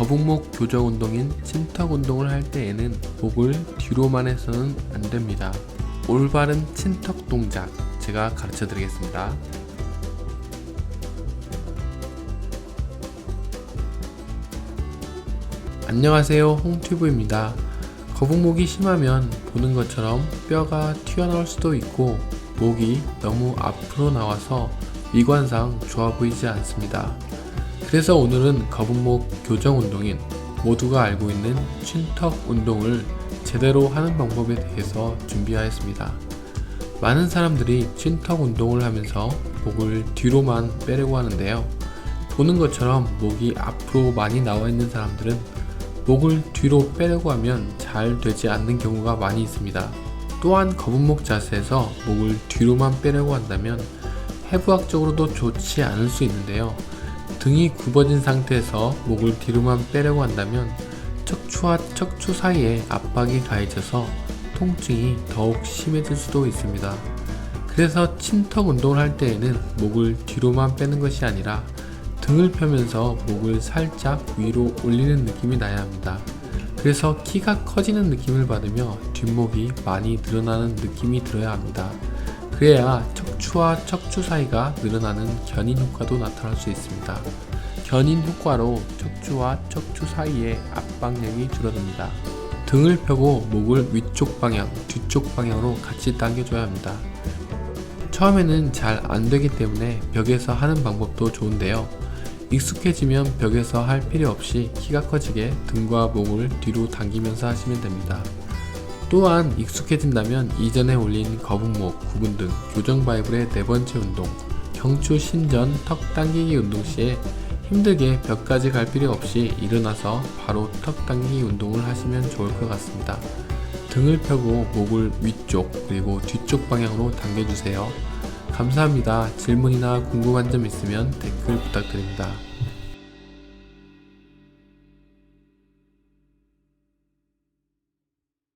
거북목 교정 운동인 침턱 운동을 할 때에는 목을 뒤로만 해서는 안 됩니다. 올바른 침턱 동작 제가 가르쳐 드리겠습니다. 안녕하세요 홍튜브입니다. 거북목이 심하면 보는 것처럼 뼈가 튀어나올 수도 있고 목이 너무 앞으로 나와서 미관상 좋아 보이지 않습니다. 그래서 오늘은 거북목 교정 운동인 모두가 알고 있는 춘턱 운동을 제대로 하는 방법에 대해서 준비하였습니다. 많은 사람들이 춘턱 운동을 하면서 목을 뒤로만 빼려고 하는데요. 보는 것처럼 목이 앞으로 많이 나와 있는 사람들은 목을 뒤로 빼려고 하면 잘 되지 않는 경우가 많이 있습니다. 또한 거북목 자세에서 목을 뒤로만 빼려고 한다면 해부학적으로도 좋지 않을 수 있는데요. 등이 굽어진 상태에서 목을 뒤로만 빼려고 한다면 척추와 척추 사이에 압박이 가해져서 통증이 더욱 심해질 수도 있습니다. 그래서 침턱 운동을 할 때에는 목을 뒤로만 빼는 것이 아니라 등을 펴면서 목을 살짝 위로 올리는 느낌이 나야 합니다. 그래서 키가 커지는 느낌을 받으며 뒷목이 많이 늘어나는 느낌이 들어야 합니다. 그래야 척추와 척추 사이가 늘어나는 견인 효과도 나타날 수 있습니다. 견인 효과로 척추와 척추 사이의 압박력이 줄어듭니다. 등을 펴고 목을 위쪽 방향, 뒤쪽 방향으로 같이 당겨줘야 합니다. 처음에는 잘 안 되기 때문에 벽에서 하는 방법도 좋은데요. 익숙해지면 벽에서 할 필요 없이 키가 커지게 등과 목을 뒤로 당기면서 하시면 됩니다. 또한 익숙해진다면 이전에 올린 거북목, 구분 등 교정 바이블의 네 번째 운동, 경추 신전 턱 당기기 운동 시에 힘들게 벽까지 갈 필요 없이 일어나서 바로 턱 당기기 운동을 하시면 좋을 것 같습니다. 등을 펴고 목을 위쪽 그리고 뒤쪽 방향으로 당겨주세요. 감사합니다. 질문이나 궁금한 점 있으면 댓글 부탁드립니다.